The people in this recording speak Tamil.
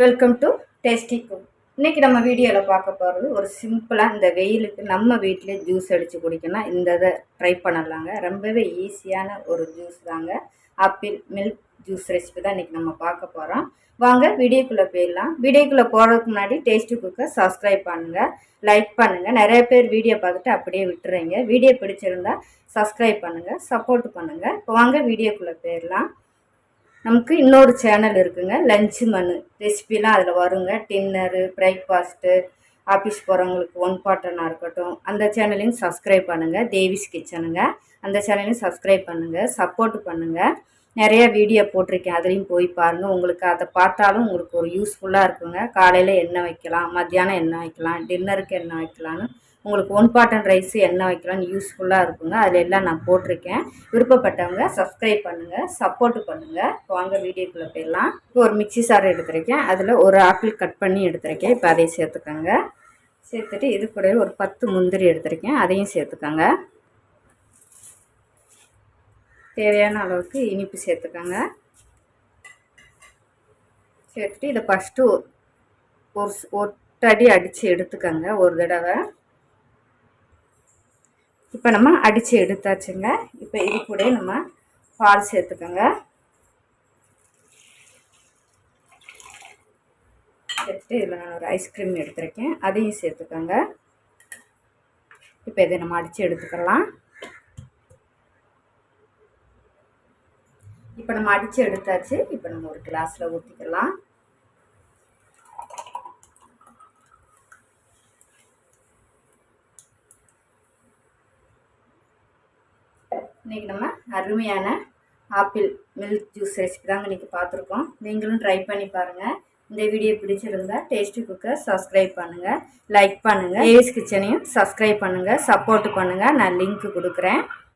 வெல்கம் டு டேஸ்டி குக் இன்றைக்கி நம்ம வீடியோவில் பார்க்க போகிறது ஒரு சிம்பிளாக இந்த வெயிலுக்கு நம்ம வீட்டிலே ஜூஸ் அடித்து குடிக்கணும் இந்த இதை ட்ரை பண்ணலாங்க. ரொம்பவே ஈஸியான ஒரு ஜூஸ் தாங்க. ஆப்பிள் மில்க் ஜூஸ் ரெசிபி தான் இன்றைக்கி நம்ம பார்க்க போகிறோம் வாங்க வீடியோக்குள்ளே போயிடலாம். வீடியோக்குள்ளே போகிறதுக்கு முன்னாடி டேஸ்டி குக்கை சப்ஸ்கிரைப் பண்ணுங்கள் லைக் பண்ணுங்கள் நிறைய பேர் வீடியோ பார்த்துட்டு அப்படியே விட்டுறீங்க. வீடியோ பிடிச்சிருந்தா சப்ஸ்கிரைப் பண்ணுங்கள் சப்போர்ட் பண்ணுங்கள் இப்போ வாங்க வீடியோக்குள்ளே போயிடலாம். நமக்கு இன்னொரு சேனல் இருக்குங்க. லஞ்சு மனு ரெசிபிலாம் அதில் வருங்க. டின்னரு பிரேக்ஃபாஸ்ட்டு ஆஃபீஸ் போகிறவங்களுக்கு ஒன் பாட்டனாக இருக்கட்டும் அந்த சேனலையும் சப்ஸ்கிரைப் பண்ணுங்கள் தேவிஸ் கிச்சனுங்க அந்த சேனலையும் சப்ஸ்கிரைப் பண்ணுங்கள் சப்போர்ட் பண்ணுங்கள் நிறைய வீடியோ போட்டிருக்கேன். அதுலேயும் போய் பாருங்கள் உங்களுக்கு அதை பார்த்தாலும் உங்களுக்கு ஒரு யூஸ்ஃபுல்லாக இருக்குங்க. காலையில் என்ன வைக்கலாம்? மத்தியானம் என்ன வைக்கலாம்? டின்னருக்கு என்ன வைக்கலான்னு உங்களுக்கு ஒன் பாட்டன் ரைஸ் என்ன வைக்கலாம்னு யூஸ்ஃபுல்லாக இருக்குங்க. அதில் எல்லாம் நான் போட்டிருக்கேன். விருப்பப்பட்டவங்க சப்ஸ்கிரைப் பண்ணுங்கள் சப்போர்ட் பண்ணுங்கள் வாங்க வீடியோக்குள்ளே போயிடலாம். இப்போ ஒரு மிக்சி சாறு எடுத்திருக்கேன். அதில் ஒரு ஆப்பிள் கட் பண்ணி எடுத்திருக்கேன். இப்போ அதையும் சேர்த்துக்கோங்க. சேர்த்துட்டு இது கூட ஒரு பத்து முந்திரி எடுத்திருக்கேன். அதையும் சேர்த்துக்கோங்க. தேவையான அளவுக்கு இனிப்பு சேர்த்துக்கோங்க. சேர்த்துட்டு இதை ஃபஸ்ட்டு ஒரு ஒட்டடி அடித்து எடுத்துக்கோங்க. ஒரு தடவை. இப்போ நம்ம அடித்து எடுத்தாச்சுங்க. இப்போ இது கூட நம்ம பால் சேர்த்துக்கோங்க. எடுத்துட்டு இதில் நான் ஒரு ஐஸ்கிரீம் எடுத்துருக்கேன். அதையும் சேர்த்துக்கோங்க. இப்போ இதை நம்ம அடித்து எடுத்துக்கலாம். இப்போ நம்ம அடித்து எடுத்தாச்சு. இப்போ நம்ம ஒரு கிளாஸில் ஊற்றிக்கலாம் இன்றைக்கி நம்ம அருமையான ஆப்பிள் மில்க் ஜூஸ் ரெசிபி தாங்க இன்றைக்கி பார்த்துருக்கோம். நீங்களும் ட்ரை பண்ணி பாருங்கள் இந்த வீடியோ பிடிச்சிருந்தா டேஸ்டி குக்கர் சப்ஸ்கிரைப் பண்ணுங்கள் லைக் பண்ணுங்கள் ஏஸ் கிச்சனையும் சப்ஸ்கிரைப் பண்ணுங்கள் சப்போர்ட் பண்ணுங்கள் நான் லிங்க் கொடுக்குறேன்.